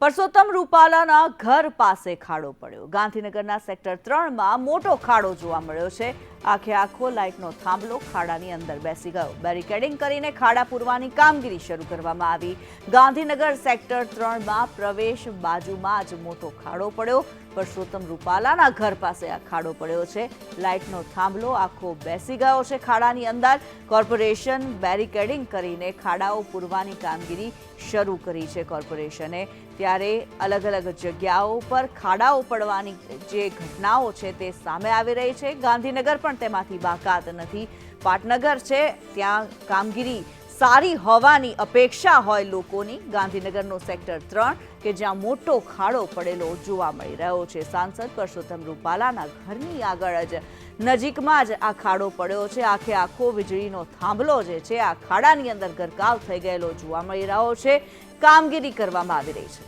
પરસોત્તમ રૂપાલાના ઘર પાસે ખાડો પડ્યો. ગાંધીનગરના સેક્ટર ત્રણમાં મોટો ખાડો જોવા મળ્યો છે. આખે આખો લાઇટનો થાંભલો ખાડાની અંદર બેસી ગયો. બેરિકેડિંગ કરીને ખાડા પૂરવાની કામગીરી શરૂ કરવામાં આવી. ગાંધીનગર સેક્ટર ત્રણમાં પ્રવેશ બાજુમાં જ મોટો ખાડો પડ્યો. પરસોત્તમ રૂપાલાના ઘર પાસે આ ખાડો પડ્યો છે. લાઇટનો થાંભલો આખો બેસી ગયો છે ખાડાની અંદર. કોર્પોરેશન બેરિકેડિંગ કરીને ખાડાઓ પૂરવાની કામગીરી શરૂ કરી છે કોર્પોરેશને. ત્યારે અલગ અલગ જગ્યાઓ પર ખાડાઓ પડવાની જે ઘટનાઓ છે તે સામે આવી રહી છે. ગાંધીનગર પણ તેમાંથી બાકાત નથી. પાટનગર છે, ત્યાં કામગીરી સારી હોવાની અપેક્ષા હોય લોકોની. ગાંધીનગરનો સેક્ટર ત્રણ, કે જ્યાં મોટો ખાડો પડેલો જોવા મળી રહ્યો છે. સાંસદ પરસોત્તમ રૂપાલાના ઘરની આગળ જ નજીકમાં જ આ ખાડો પડ્યો છે. આખે આખો વીજળીનો થાંભલો જે છે, આ ખાડાની અંદર ગરકાવ થઈ ગયેલો જોવા મળી રહ્યો છે. કામગીરી કરવામાં આવી રહી છે.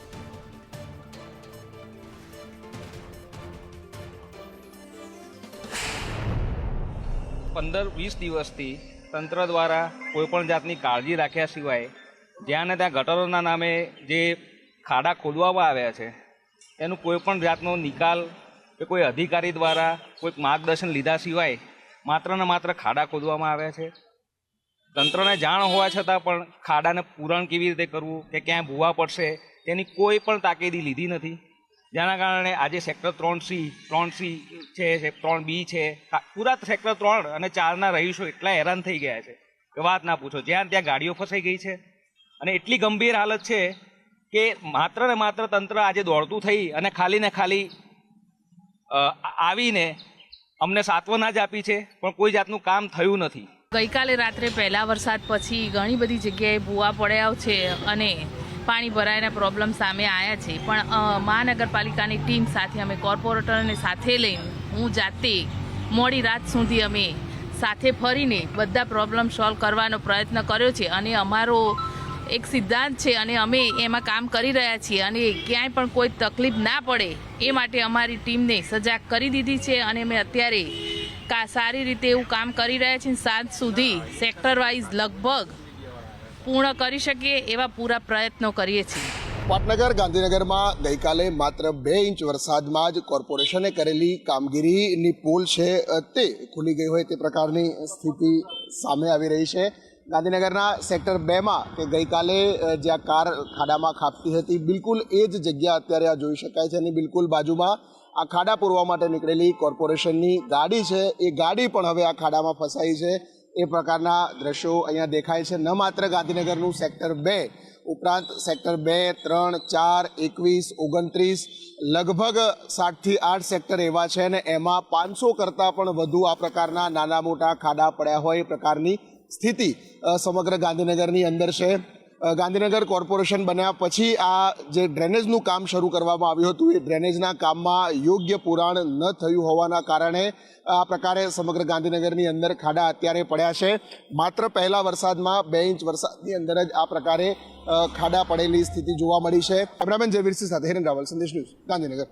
પંદર વીસ દિવસથી તંત્ર દ્વારા કોઈપણ જાતની કાળજી રાખ્યા સિવાય જ્યાં ને ત્યાં ગટરોના નામે જે ખાડા ખોદવામાં આવ્યા છે, એનું કોઈપણ જાતનો નિકાલ કે કોઈ અધિકારી દ્વારા કોઈ માર્ગદર્શન લીધા સિવાય માત્ર ને માત્ર ખાડા ખોદવામાં આવ્યા છે. તંત્રને જાણ હોવા છતાં પણ ખાડાને પૂરણ કેવી રીતે કરવું કે ક્યાં ભૂવા પડશે તેની કોઈ પણ તાકીદી લીધી નથી. જેના કારણે આજે સેક્ટર ત્રણ સી ત્રણ સી છે ત્રણ બી છે. પૂરા સેક્ટર ત્રણ અને ચારના રહીશો એટલા હેરાન થઈ ગયા છે કે વાત ના પૂછો. જ્યાં ત્યાં ગાડીઓ ફસાઈ ગઈ છે. અને એટલી ગંભીર હાલત છે કે માત્ર ને માત્ર તંત્ર આજે દોડતું થઈ અને ખાલી ને ખાલી આવીને અમને સાત્વના જ આપી છે, પણ કોઈ જાતનું કામ થયું નથી. ગઈકાલે રાત્રે પહેલા વરસાદ પછી ઘણી બધી જગ્યાએ ભૂવા પડ્યા છે અને પાણી ભરાયના પ્રોબ્લેમ સામે આવ્યા છે. પણ મહાનગરપાલિકાની ટીમ સાથે અમે કોર્પોરેટરને સાથે લઈને હું જાતે મોડી રાત સુધી અમે સાથે ફરીને બધા પ્રોબ્લેમ સોલ્વ કરવાનો પ્રયત્ન કર્યો છે અને અમારો એક સિદ્ધાંત છે અને અમે એમાં કામ કરી રહ્યા છીએ અને ક્યાંય પણ કોઈ તકલીફ ના પડે એ માટે અમારી ટીમને સજાગ કરી દીધી છે અને અમે અત્યારે કા સારી રીતે એવું કામ કરી રહ્યા છીએ સાંજ સુધી સેક્ટર વાઇઝ લગભગ પૂર્ણ કરી શકીએ એવા પૂરા પ્રયત્નો કરીએ છીએ. પાટનગર, ગાંધીનગરમાં ગઈકાલે માત્ર બે ઇંચ વરસાદમાં જ કોર્પોરેશને કરેલી કામગીરીની પોલ છે તે ખુલી ગઈ હોય તે પ્રકારની સ્થિતિ સામે આવી રહી છે. ગાંધીનગરના સેક્ટર બેમાં કે ગઈકાલે જ્યાં કાર ખાડામાં ખાપતી હતી, બિલકુલ એ જ જગ્યા અત્યારે આ જોઈ શકાય છે અને બિલકુલ બાજુમાં આ ખાડા પૂરવા માટે નીકળેલી કોર્પોરેશનની ગાડી છે. એ ગાડી પણ હવે આ ખાડામાં ફસાઈ છે. એ પ્રકારના દ્રશ્યો અહીંયા દેખાય છે. ન માત્ર ગાંધીનગરનું સેક્ટર બે, ઉપરાંત સેક્ટર બે, ત્રણ, ચાર, એકવીસ, ઓગણત્રીસ, લગભગ સાતથી આઠ સેક્ટર એવા છે અને એમાં પાંચસો કરતાં પણ વધુ આ પ્રકારના નાના મોટા ખાડા પડ્યા હોય એ પ્રકારની સ્થિતિ સમગ્ર ગાંધીનગરની અંદર છે. ગાંધીનગર કોર્પોરેશન બન્યા પછી આ જે ડ્રેનેજનું કામ શરૂ કરવામાં આવ્યું હતું, એ ડ્રેનેજના કામમાં યોગ્ય પુરાણ ન થયું હોવાના કારણે આ પ્રકારે સમગ્ર ગાંધીનગરની અંદર ખાડા અત્યારે પડ્યા છે. માત્ર પહેલા વરસાદમાં બે ઇંચ વરસાદની અંદર જ આ પ્રકારે ખાડા પડેલી સ્થિતિ જોવા મળી છે. કેમેરામેન જયવીરસિંહ સાથે હિરેન રાવલ, સંદેશ ન્યૂઝ ગાંધીનગર.